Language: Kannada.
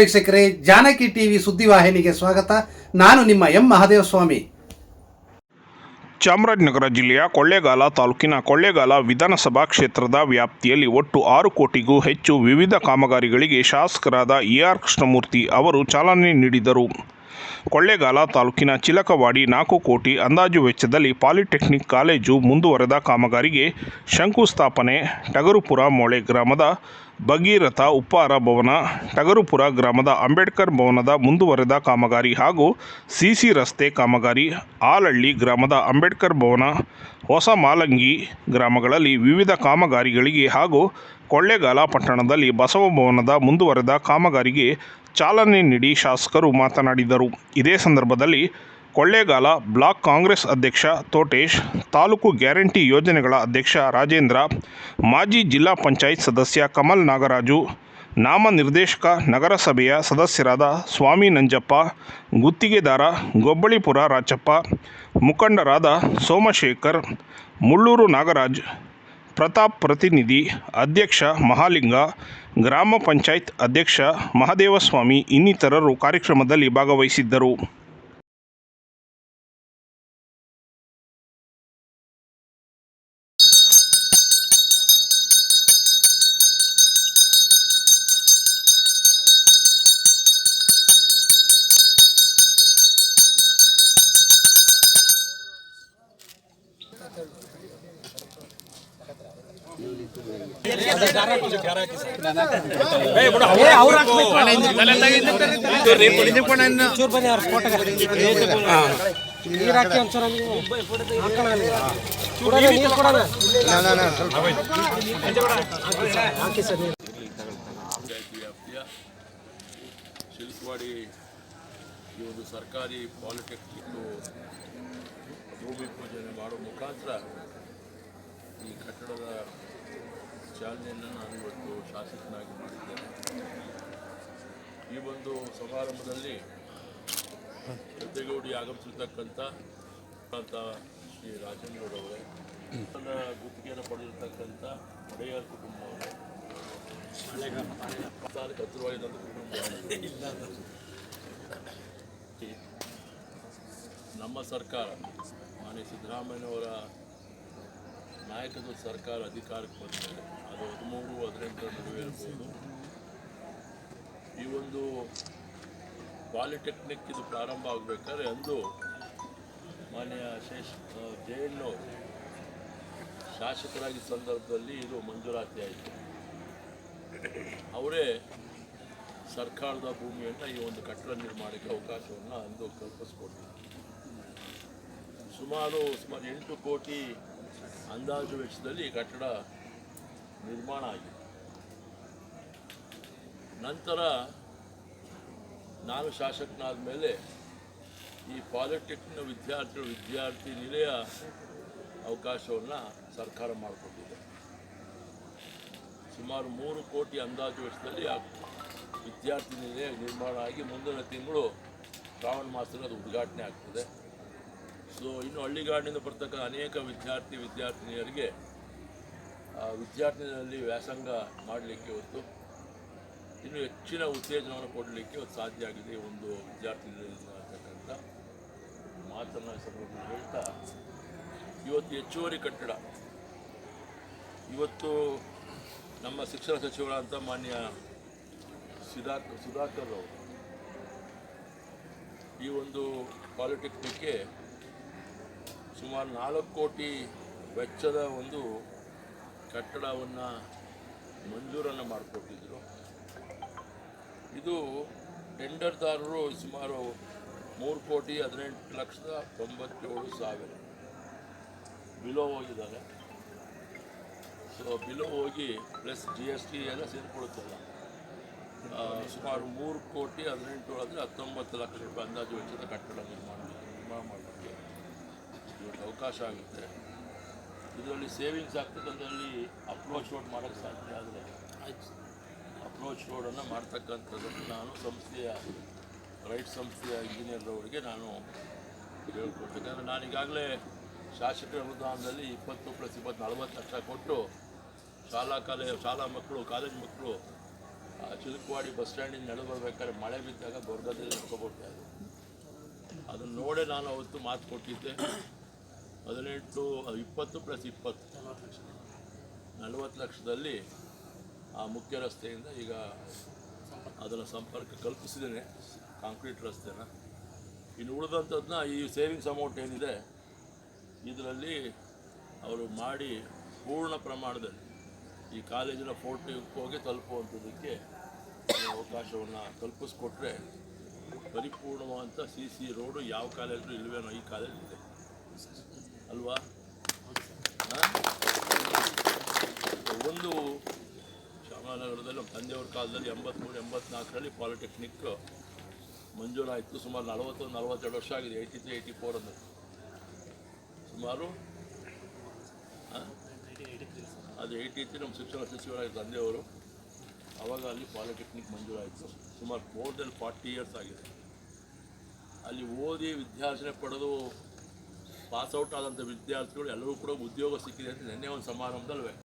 ವೀಕ್ಷಕರೇ, ಜಾನಕಿ ಟಿವಿ ಸುದ್ದಿವಾಹಿನಿಗೆ ಸ್ವಾಗತ. ನಾನು ನಿಮ್ಮ ಎಂ ಮಹಾದೇವಸ್ವಾಮಿ. ಚಾಮರಾಜನಗರ ಜಿಲ್ಲೆಯ ಕೊಳ್ಳೇಗಾಲ ತಾಲೂಕಿನ ಕೊಳ್ಳೇಗಾಲ ವಿಧಾನಸಭಾ ಕ್ಷೇತ್ರದ ವ್ಯಾಪ್ತಿಯಲ್ಲಿ ಒಟ್ಟು ಆರು ಕೋಟಿಗೂ ಹೆಚ್ಚು ವಿವಿಧ ಕಾಮಗಾರಿಗಳಿಗೆ ಶಾಸಕರಾದ ಎ ಆರ್ ಕೃಷ್ಣಮೂರ್ತಿ ಅವರು ಚಾಲನೆ ನೀಡಿದರು. ಕೊಳ್ಳೇಗಾಲ ತಾಲೂಕಿನ ಚಿಲಕವಾಡಿ ನಾಲ್ಕು ಕೋಟಿ ಅಂದಾಜು ವೆಚ್ಚದಲ್ಲಿ ಪಾಲಿಟೆಕ್ನಿಕ್ ಕಾಲೇಜು ಮುಂದುವರೆದ ಕಾಮಗಾರಿಗೆ ಶಂಕುಸ್ಥಾಪನೆ, ಟಗರುಪುರ ಮೊಳೆ ಗ್ರಾಮದ ಭಗೀರಥ ಉಪ್ಪಾರ ಭವನ, ಟಗರುಪುರ ಗ್ರಾಮದ ಅಂಬೇಡ್ಕರ್ ಭವನದ ಮುಂದುವರೆದ ಕಾಮಗಾರಿ ಹಾಗೂ ಸಿಸಿ ರಸ್ತೆ ಕಾಮಗಾರಿ, ಆಲಳ್ಳಿ ಗ್ರಾಮದ ಅಂಬೇಡ್ಕರ್ ಭವನ, ಹೊಸ ಮಾಲಂಗಿ ಗ್ರಾಮಗಳಲ್ಲಿ ವಿವಿಧ ಕಾಮಗಾರಿಗಳಿಗೆ ಹಾಗೂ ಕೊಳ್ಳೇಗಾಲ ಪಟ್ಟಣದಲ್ಲಿ ಬಸವ ಭವನದ ಮುಂದುವರೆದ ಕಾಮಗಾರಿಗೆ ಚಾಲನೆ ನೀಡಿ ಶಾಸಕರು ಮಾತನಾಡಿದರು. ಇದೇ ಸಂದರ್ಭದಲ್ಲಿ ಕೊಳ್ಳೇಗಾಲ ಬ್ಲಾಕ್ ಕಾಂಗ್ರೆಸ್ ಅಧ್ಯಕ್ಷ ತೋಟೇಶ್, ತಾಲೂಕು ಗ್ಯಾರಂಟಿ ಯೋಜನೆಗಳ ಅಧ್ಯಕ್ಷ ರಾಜೇಂದ್ರ, ಮಾಜಿ ಜಿಲ್ಲಾ ಪಂಚಾಯತ್ ಸದಸ್ಯ ಕಮಲ್ ನಾಗರಾಜು ನಾಮನಿರ್ದೇಶಕ ನಗರಸಭೆಯ ಸದಸ್ಯರಾದ ಸ್ವಾಮಿ ನಂಜಪ್ಪ, ಗುತ್ತಿಗೆದಾರ ಗೊಬ್ಬಳಿಪುರ ರಾಚಪ್ಪ, ಮುಖಂಡರಾದ ಸೋಮಶೇಖರ್, ಮುಳ್ಳೂರು ನಾಗರಾಜ್, ಪ್ರತಾಪ್ ಪ್ರತಿನಿಧಿ, ಅಧ್ಯಕ್ಷ ಮಹಾಲಿಂಗ, ಗ್ರಾಮ ಪಂಚಾಯತ್ ಅಧ್ಯಕ್ಷ ಮಹದೇವಸ್ವಾಮಿ ಇನ್ನಿತರರು ಕಾರ್ಯಕ್ರಮದಲ್ಲಿ ಭಾಗವಹಿಸಿದ್ದರು. ಶಿಲ್ಪವಾಡಿ ಈ ಒಂದು ಸರ್ಕಾರಿ ಪಾಲಿಟೆಕ್ನಿಕ್ ಭೂಮಿ ಪೂಜನೆ ಮಾಡುವ ಮುಖಾಂತರ ಈ ಕಟ್ಟಡದ ಚಾಲನೆಯನ್ನು ನಾನು ಇವತ್ತು ಶಾಸಕನಾಗಿ ಮಾಡಿದ್ದೇನೆ. ಈ ಒಂದು ಸಮಾರಂಭದಲ್ಲಿ ಗದ್ದೆಗೌಡಿ ಆಗಮಿಸಿರ್ತಕ್ಕಂಥ ಶ್ರೀ ರಾಜೇಂದ್ರವರೇ ತನ್ನ ಗುತ್ತಿಗೆಯನ್ನು ಪಡೆದಿರ್ತಕ್ಕಂಥ ಒಡೆಯರ್ ಕುಟುಂಬವರೇ ಹತ್ತಿರವಾಗಿ ನನ್ನ ಕುಟುಂಬ ನಮ್ಮ ಸರ್ಕಾರ, ಮಾನ್ಯ ಸಿದ್ದರಾಮಯ್ಯನವರ ನಾಯಕತ್ವದ ಸರ್ಕಾರ ಅಧಿಕಾರಕ್ಕೆ ಬಂದಿದೆ ಅದು ಹದಿಮೂರು, ಹದಿನೆಂಟರ ನಡುವೆ ಇರ್ಬೋದು. ಈ ಒಂದು ಪಾಲಿಟೆಕ್ನಿಕ್ ಇದು ಪ್ರಾರಂಭ ಆಗಬೇಕಾದ್ರೆ ಅಂದು ಮಾನ್ಯ ಶೇಷ್ ಜಯಣ್ಣವರು ಶಾಸಕರಾಗಿ ಸಂದರ್ಭದಲ್ಲಿ ಇದು ಮಂಜೂರಾತಿ ಆಯಿತು. ಅವರೇ ಸರ್ಕಾರದ ಭೂಮಿಯನ್ನು ಈ ಒಂದು ಕಟ್ಟಡ ನಿರ್ಮಾಣಕ್ಕೆ ಅವಕಾಶವನ್ನು ಅಂದು ಕಲ್ಪಿಸ್ಕೊಟ್ಟಿದ್ದಾರೆ ಸುಮಾರು ಸುಮಾರು ಎಂಟು ಕೋಟಿ ಅಂದಾಜು ವೆಚ್ಚದಲ್ಲಿ ಈ ಕಟ್ಟಡ ನಿರ್ಮಾಣ ಆಗಿದೆ. ನಂತರ ನಾನು ಶಾಸಕನಾದ ಮೇಲೆ ಈ ಪಾಲಿಟೆಕ್ನ ವಿದ್ಯಾರ್ಥಿಗಳು, ವಿದ್ಯಾರ್ಥಿ ನಿಲಯ ಅವಕಾಶವನ್ನು ಸರ್ಕಾರ ಮಾಡಿಕೊಟ್ಟಿದೆ. ಸುಮಾರು ಮೂರು ಕೋಟಿ ಅಂದಾಜು ವೆಚ್ಚದಲ್ಲಿ ಆ ವಿದ್ಯಾರ್ಥಿ ನಿಲಯ ನಿರ್ಮಾಣ ಆಗಿ ಮುಂದಿನ ತಿಂಗಳು ಶ್ರಾವಣ ಮಾಸದಲ್ಲಿ ಅದು ಉದ್ಘಾಟನೆ ಆಗ್ತದೆ. ಸೊ ಇನ್ನು ಹಳ್ಳಿಗಾಡಿನಿಂದ ಬರ್ತಕ್ಕ ಅನೇಕ ವಿದ್ಯಾರ್ಥಿ, ವಿದ್ಯಾರ್ಥಿನಿಯರಿಗೆ ವಿದ್ಯಾರ್ಥಿನಿಯಲ್ಲಿ ವ್ಯಾಸಂಗ ಮಾಡಲಿಕ್ಕೆ ಇವತ್ತು ಇನ್ನು ಹೆಚ್ಚಿನ ಉತ್ತೇಜನವನ್ನು ಕೊಡಲಿಕ್ಕೆ ಇವತ್ತು ಸಾಧ್ಯ ಆಗಿದೆ ಒಂದು ವಿದ್ಯಾರ್ಥಿನಿಯಲ್ಲಿ ನಿಲಯದಿಂದ ಅಂತಕ್ಕಂಥ ಮಾತನ್ನು ಸಂದರ್ಭದಲ್ಲಿ ಹೇಳ್ತಾ, ಇವತ್ತು ಹೆಚ್ಚುವರಿ ಕಟ್ಟಡ. ಇವತ್ತು ನಮ್ಮ ಶಿಕ್ಷಣ ಸಚಿವರಾದಂಥ ಮಾನ್ಯ ಸುಧಾಕರ್ ಸುಧಾಕರ್ ಅವರು ಈ ಒಂದು ಪಾಲಿಟೆಕ್ನಿಕ್ಗೆ ಸುಮಾರು ನಾಲ್ಕು ಕೋಟಿ ವೆಚ್ಚದ ಒಂದು ಕಟ್ಟಡವನ್ನು ಮಂಜೂರನ್ನು ಮಾಡಿಕೊಟ್ಟಿದ್ರು. ಇದು ಟೆಂಡರ್ದಾರರು ಸುಮಾರು ಮೂರು ಕೋಟಿ ಹದಿನೆಂಟು ಲಕ್ಷದ ತೊಂಬತ್ತೇಳು ಸಾವಿರ ಬಿಲೋ ಹೋಗಿದ್ದಾರೆ. ಸೊ ಬಿಲೋ ಹೋಗಿ ಪ್ಲಸ್ ಜಿ ಎಸ್ ಟಿ ಎಲ್ಲ ಸೇರಿಕೊಳ್ಳುತ್ತಲ್ಲ ಸುಮಾರು ಮೂರು ಕೋಟಿ ಹದಿನೆಂಟು ಅಂದರೆ ಹತ್ತೊಂಬತ್ತು ಲಕ್ಷ ರೂಪಾಯಿ ಅಂದಾಜು ವೆಚ್ಚದ ಕಟ್ಟಡ ನಿರ್ಮಾಣ ಅವಕಾಶ ಆಗುತ್ತೆ. ಇದರಲ್ಲಿ ಸೇವಿಂಗ್ಸ್ ಆಗ್ತಕ್ಕಂಥದ್ರಲ್ಲಿ ಅಪ್ರೋಚ್ ರೋಡ್ ಮಾಡೋಕ್ಕೆ ಸಾಧ್ಯ ಆದರೆ ಅಪ್ರೋಚ್ ರೋಡನ್ನು ಮಾಡ್ತಕ್ಕಂಥದ್ದನ್ನು ನಾನು ಸಂಸ್ಥೆಯ ರೈಟ್ ಸಂಸ್ಥೆಯ ಇಂಜಿನಿಯರ್ರವರಿಗೆ ನಾನು ಹೇಳ್ಕೊಡ್ತೀನಿ. ಯಾಕಂದರೆ ನಾನು ಈಗಾಗಲೇ ಶಾಸಕರ ಅನುದಾನದಲ್ಲಿ ಇಪ್ಪತ್ತು ಪ್ಲಸ್ ಇಪ್ಪತ್ತು ನಲವತ್ತು ಲಕ್ಷ ಕೊಟ್ಟು ಶಾಲಾ ಕಾಲೇ ಶಾಲಾ ಮಕ್ಕಳು ಕಾಲೇಜ್ ಮಕ್ಕಳು ಚಿಲುಕವಾಡಿ ಬಸ್ ಸ್ಟ್ಯಾಂಡಿಂದ ನಡೆದು ಬರ್ಬೇಕಾದ್ರೆ ಮಳೆ ಬಿದ್ದಾಗ ಗೊರ್ಗದಲ್ಲಿ ನಡ್ಕೊಬಿಡ್ತಾ ಇದ್ದೆ ಅದನ್ನು ನೋಡೇ ನಾನು ಅವತ್ತು ಮಾತು ಕೊಟ್ಟಿದ್ದೆ. ಹದಿನೆಂಟು, ಇಪ್ಪತ್ತು ಪ್ಲಸ್ ಇಪ್ಪತ್ತು. ನಲವತ್ತು ಲಕ್ಷದಲ್ಲಿ ಆ ಮುಖ್ಯ ರಸ್ತೆಯಿಂದ ಈಗ ಅದರ ಸಂಪರ್ಕ ಕಲ್ಪಿಸಿದ್ದೇನೆ ಕಾಂಕ್ರೀಟ್ ರಸ್ತೆನ. ಇನ್ನು ಉಳಿದಂಥದ್ದನ್ನ ಈ ಸೇವಿಂಗ್ಸ್ ಅಮೌಂಟ್ ಏನಿದೆ, ಇದರಲ್ಲಿ ಅವರು ಮಾಡಿ ಪೂರ್ಣ ಪ್ರಮಾಣದಲ್ಲಿ ಈ ಕಾಲೇಜಿನ ಫೋರ್ಟಿಗೆ ಹೋಗಿ ತಲುಪುವಂಥದ್ದಕ್ಕೆ ಅವಕಾಶವನ್ನು ಕಲ್ಪಿಸ್ಕೊಟ್ರೆ ಪರಿಪೂರ್ಣವಾದಂಥ ಸಿ ಸಿ ರೋಡು ಯಾವ ಕಾಲೇಜು ಇಲ್ವೇನೋ ಈ ಕಾಲೇಜಿದೆ. ಅಲ್ವಾ? ಒಂದು ಚಾಮರಾಜನಗರದಲ್ಲಿ ನಮ್ಮ ತಂದೆಯವ್ರ ಕಾಲದಲ್ಲಿ ಎಂಬತ್ತ್ಮೂರು ಎಂಬತ್ನಾಲ್ಕರಲ್ಲಿ ಪಾಲಿಟೆಕ್ನಿಕ್ ಮಂಜೂರಾಯಿತು. ಸುಮಾರು ನಲವತ್ತೊಂದು ನಲವತ್ತೆರಡು ವರ್ಷ ಆಗಿದೆ. ಏಯ್ಟಿ ತ್ರೀ ಏಯ್ಟಿ ಫೋರ್ ಅಂದರೆ. ಸುಮಾರು? ಅದು ಏಯ್ಟಿ ತ್ರೀ ನಮ್ಮ ಶಿಕ್ಷಣ ಸಚಿವರಾಗಿ ತಂದೆಯವರು. ಆವಾಗ ಅಲ್ಲಿ ಪಾಲಿಟೆಕ್ನಿಕ್ ಮಂಜೂರಾಯಿತು. ಸುಮಾರು ಮೋರ್ ದೆನ್ ಫಾರ್ಟಿ ಇಯರ್ಸ್ ಆಗಿದೆ. ಅಲ್ಲಿ ಓದಿ ವಿದ್ಯಾರ್ಜನೆ ಪಡೆದು ಪಾಸ್ ಔಟ್ ಆದಂಥ ವಿದ್ಯಾರ್ಥಿಗಳು ಎಲ್ಲರೂ ಕೂಡ ಉದ್ಯೋಗ ಸಿಕ್ಕಿದೆ ಅಂತ ನಿನ್ನೆ ಒಂದು ಸಮಾರಂಭದಲ್ಲಿ